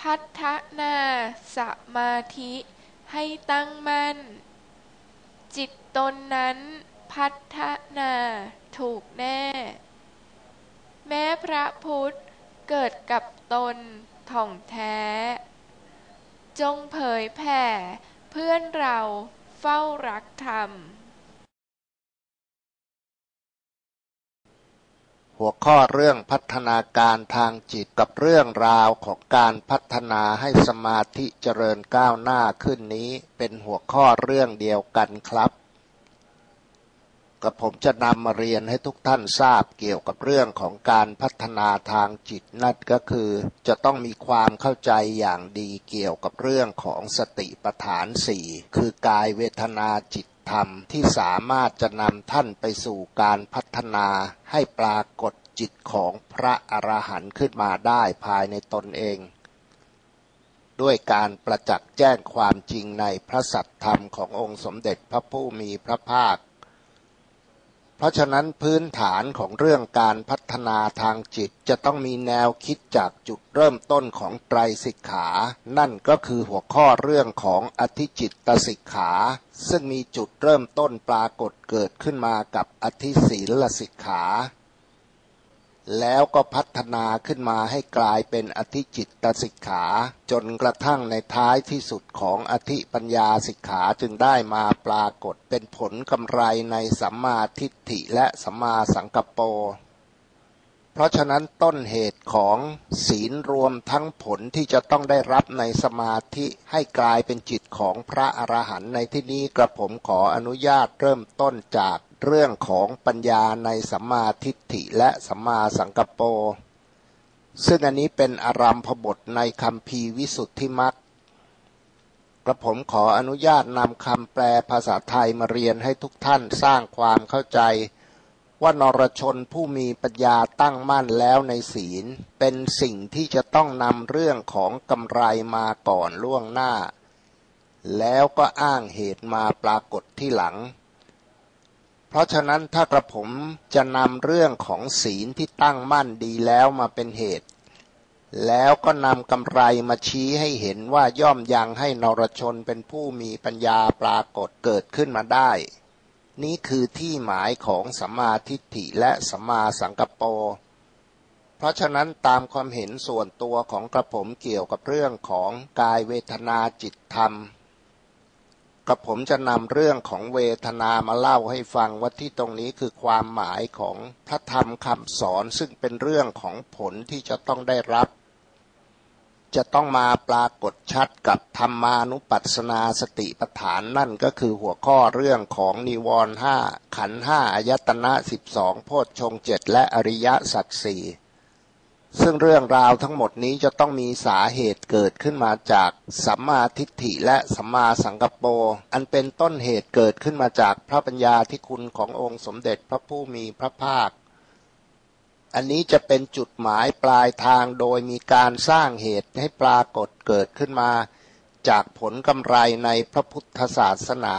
พัฒนาสมาธิให้ตั้งมั่น จิตตนนั้นพัฒนาถูกแน่ แม้พระพุทธเกิดกับตนท่องแท้ จงเผยแผ่เพื่อนเราเฝ้ารักธรรม หัวข้อเรื่องพัฒนาการทางจิตกับเรื่องราวของการพัฒนาให้สมาธิเจริญก้าวหน้าขึ้นนี้เป็นหัวข้อเรื่องเดียวกันครับกับผมจะนำมาเรียนให้ทุกท่านทราบเกี่ยวกับเรื่องของการพัฒนาทางจิตนั่นก็คือ จะต้องมีความเข้าใจอย่างดีเกี่ยวกับเรื่องของสติปัฏฐานสี่คือกายเวทนาจิต ธรรมที่สามารถจะนำท่านไปสู่การพัฒนาให้ปรากฏจิตของพระอรหันต์ขึ้นมาได้ภายในตนเอง ด้วยการประจักษ์แจ้งความจริงในพระสัตธรรมขององค์สมเด็จพระผู้มีพระภาค เพราะฉะนั้นพื้นฐานของเรื่องการพัฒนาทางจิตจะต้องมีแนวคิดจากจุดเริ่มต้นของไตรสิกขา นั่นก็คือหัวข้อเรื่องของอธิจิตตสิกขา ซึ่งมีจุดเริ่มต้นปรากฏเกิดขึ้นมากับอธิศีลสิกขา แล้วก็พัฒนาขึ้นมาให้กลายเป็นอธิจิตตสิกขา จนกระทั่งในท้ายที่สุดของอธิปัญญาสิกขาจึงได้มาปรากฏเป็นผลกำไรในสัมมาทิฏฐิและสัมมาสังกัปโปเพราะฉะนั้นต้นเหตุของศีลรวมทั้งผลที่จะต้องได้รับในสมาธิให้กลายเป็นจิตของพระอรหันต์ในที่นี้กระผมขออนุญาตเริ่มต้นจาก เรื่องของปัญญาในสัมมาทิฏฐิและสัมมาสังกัปโปซึ่งอันนี้เป็นอารัมพบทในคำพีวิสุทธิมัตกระผมขออนุญาตนำคำแปลภาษาไทยมาเรียนให้ทุกท่านสร้างความเข้าใจ ว่านรชนผู้มีปัญญาตั้งมั่นแล้วในศีล เป็นสิ่งที่จะต้องนำเรื่องของกำไรมาก่อนล่วงหน้า แล้วก็อ้างเหตุมาปรากฏที่หลัง เพราะฉะนั้นถ้ากระผมจะนำเรื่องของศีลที่ตั้งมั่นดีแล้วมาเป็นเหตุ แล้วก็นำกำไรมาชี้ให้เห็นว่าย่อมยังให้นรชนเป็นผู้มีปัญญาปรากฏเกิดขึ้นมาได้ นี้คือที่หมายของสัมมาทิฏฐิและสัมมาสังกปโปเพราะฉะนั้นตามความเห็นส่วนตัวของกระผมเกี่ยวกับเรื่องของกายเวทนาจิตธรรม กับผมจะนำเรื่องของเวทนามาเล่าให้ฟังว่าที่ตรงนี้คือความหมายของพระธรรมคำสอนซึ่งเป็นเรื่องของผลที่จะต้องได้รับ จะต้องมาปรากฏชัดกับธรรมานุปัสสนาสติปัฏฐานนั่นก็คือหัวข้อเรื่องของนิวรณ์ห้าขันห้าอายตนะสิบสองโพชฌงเจ็ดและอริยสัจสี่ ซึ่งเรื่องราวทั้งหมดนี้จะต้องมีสาเหตุเกิดขึ้นมาจากสัมมาทิฏฐิและสัมมาสังกปโปอันเป็นต้นเหตุเกิดขึ้นมาจากพระปัญญาที่คุณขององค์สมเด็จพระผู้มีพระภาค อันนี้จะเป็นจุดหมายปลายทางโดยมีการสร้างเหตุให้ปรากฏเกิดขึ้นมา จากผลกำไรในพระพุทธศาสนา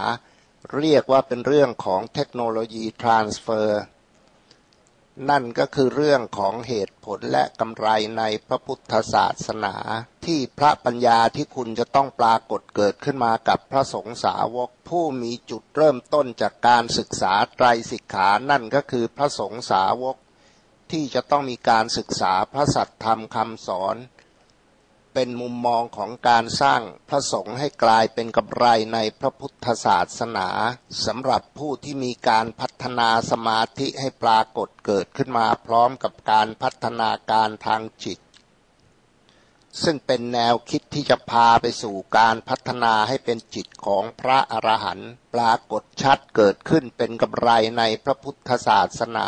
เรียกว่าเป็นเรื่องของเทคโนโลยีทรานสเฟอร์ นั่นก็คือเรื่องของเหตุผลและกำไรในพระพุทธศาสนา ที่พระปัญญาที่คุณจะต้องปรากฏเกิดขึ้นมากับพระสงฆ์สาวก ผู้มีจุดเริ่มต้นจากการศึกษาไตรสิกขานั่นก็คือพระสงฆ์สาวก ที่จะต้องมีการศึกษาพระสัตธรรมคำสอน เป็นมุมมองของการสร้างพระสงฆ์ให้กลายเป็นกำไรในพระพุทธศาสนาสำหรับผู้ที่มีการพัฒนาสมาธิให้ปรากฏเกิดขึ้นมาพร้อมกับการพัฒนาการทางจิต ซึ่งเป็นแนวคิดที่จะพาไปสู่การพัฒนาให้เป็นจิตของพระอรหันต์ปรากฏชัดเกิดขึ้นเป็นกำไรในพระพุทธศาสนา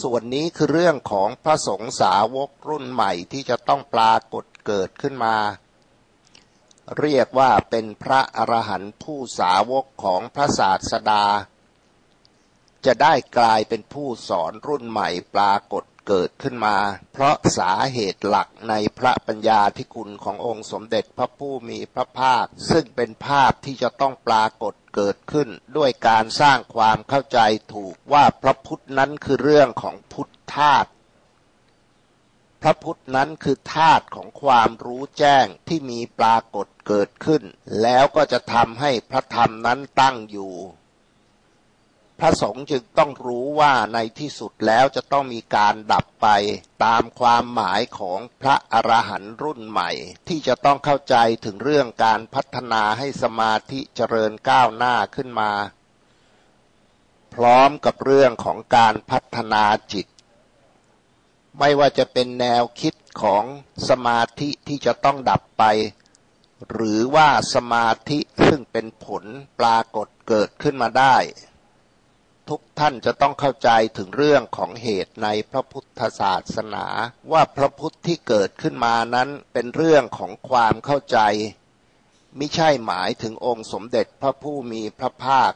ส่วนนี้คือเรื่องของพระสงฆ์สาวกรุ่นใหม่ที่จะต้องปรากฏ เกิดขึ้นมา เรียกว่าเป็นพระอรหันต์ผู้สาวกของพระศาสดา จะได้กลายเป็นผู้สอนรุ่นใหม่ปรากฏเกิดขึ้นมา เพราะสาเหตุหลักในพระปัญญาที่คุณขององค์สมเด็จพระผู้มีพระภาค ซึ่งเป็นภาพที่จะต้องปรากฏเกิดขึ้น ด้วยการสร้างความเข้าใจถูกว่าพระพุทธนั้นคือเรื่องของพุทธธาตุ พระพุทธนั้นคือธาตุของความรู้แจ้งที่มีปรากฏเกิดขึ้น แล้วก็จะทำให้พระธรรมนั้นตั้งอยู่ พระสงฆ์จึงต้องรู้ว่าในที่สุดแล้วจะต้องมีการดับไปตามความหมายของพระอรหันต์รุ่นใหม่ ที่จะต้องเข้าใจถึงเรื่องการพัฒนาให้สมาธิเจริญก้าวหน้าขึ้นมา พร้อมกับเรื่องของการพัฒนาจิต ไม่ว่าจะเป็นแนวคิดของสมาธิที่จะต้องดับไป หรือว่าสมาธิซึ่งเป็นผลปรากฏเกิดขึ้นมาได้ ทุกท่านจะต้องเข้าใจถึงเรื่องของเหตุในพระพุทธศาสนา ว่าพระพุทธที่เกิดขึ้นมานั้นเป็นเรื่องของความเข้าใจ ไม่ใช่หมายถึงองค์สมเด็จพระผู้มีพระภาค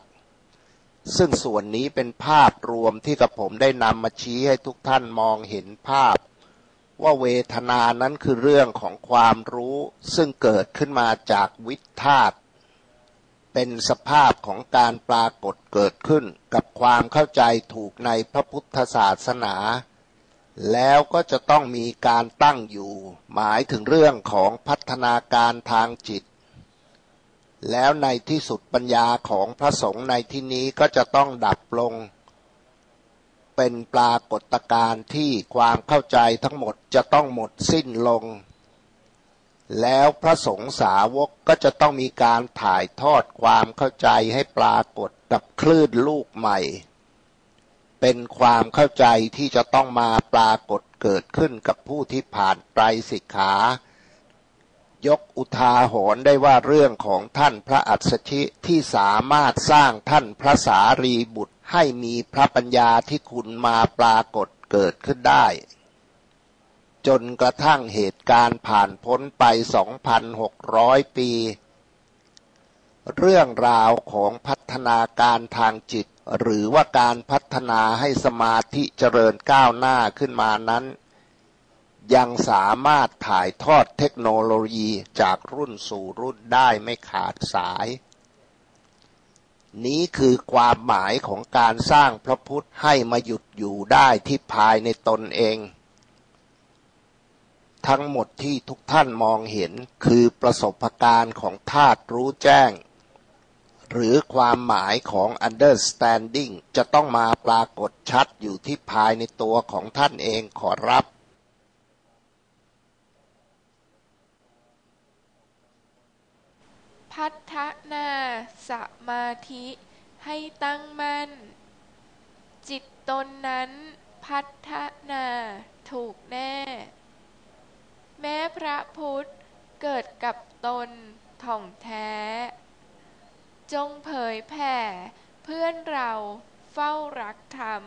ซึ่งส่วนนี้เป็นภาพรวมที่กับผมได้นำมาชี้ให้ทุกท่านมองเห็นภาพ ว่าเวทนานั้นคือเรื่องของความรู้ ซึ่งเกิดขึ้นมาจากวิธาตเป็นสภาพของการปรากฏเกิดขึ้นกับความเข้าใจถูกในพระพุทธศาสนา แล้วก็จะต้องมีการตั้งอยู่ หมายถึงเรื่องของพัฒนาการทางจิต แล้วในที่สุดปัญญาของพระสงฆ์ในที่นี้ก็จะต้องดับลง เป็นปรากฏการณ์ที่ความเข้าใจทั้งหมดจะต้องหมดสิ้นลง แล้วพระสงฆ์สาวกก็จะต้องมีการถ่ายทอดความเข้าใจให้ปรากฏกับคลื่นลูกใหม่ เป็นความเข้าใจที่จะต้องมาปรากฏเกิดขึ้นกับผู้ที่ผ่านไตรสิกขา ยกอุทาหรณ์ได้ว่าเรื่องของท่านพระอัสสชิที่สามารถสร้างท่านพระสารีบุตรให้มีพระปัญญาที่คุณมาปรากฏเกิดขึ้นได้ จนกระทั่งเหตุการณ์ผ่านพ้นไป 2,600 ปี เรื่องราวของพัฒนาการทางจิต หรือว่าการพัฒนาให้สมาธิเจริญก้าวหน้าขึ้นมานั้น ยังสามารถถ่ายทอดเทคโนโลยีจากรุ่นสู่รุ่นได้ไม่ขาดสาย นี้คือความหมายของการสร้างพระพุทธให้มาหยุดอยู่ได้ที่ภายในตนเอง ทั้งหมดที่ทุกท่านมองเห็นคือประสบการณ์ของธาตุรู้แจ้ง หรือความหมายของ understanding จะต้องมาปรากฏชัดอยู่ที่ภายในตัวของท่านเองขอรับ พัฒนาสมาธิให้ตั้งมั่น จิตตนนั้นพัฒนาถูกแน่ แม้พระพุทธเกิดกับตนท่องแท้ จงเผยแผ่เพื่อนเราเฝ้ารักธรรม